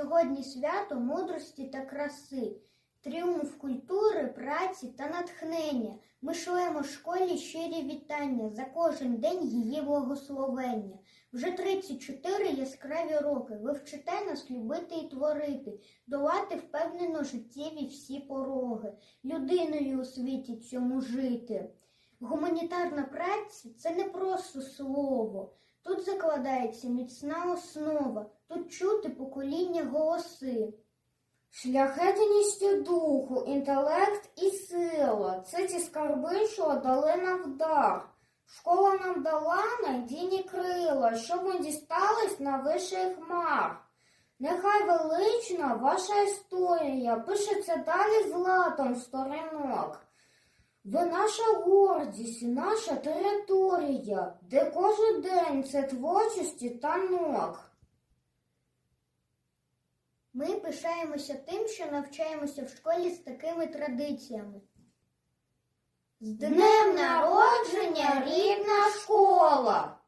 Сьогодні свято мудрості та краси, тріумф культури, праці та натхнення. Ми шлемо школі щирі вітання за кожен день її благословення. Вже 34 яскраві роки. Ви вчите нас любити і творити, долати впевнено життєві всі пороги, людиною у світі цьому жити. Гуманітарна праця це не просто слово. Тут закладається міцна основа, тут чути покоління голоси. Шляхетність духу, інтелект і сила це ті скарби, що дали нам в дар. Школа нам дала надійні крила, щоб ми дістались на вищий хмар. Нехай велична ваша історія пишеться далі златом сторінок. Ви наша гордість, наша територія, де кожен день це творчості та ног. Ми пишаємося тим, що навчаємося в школі з такими традиціями. З Днем народження, рідна школа!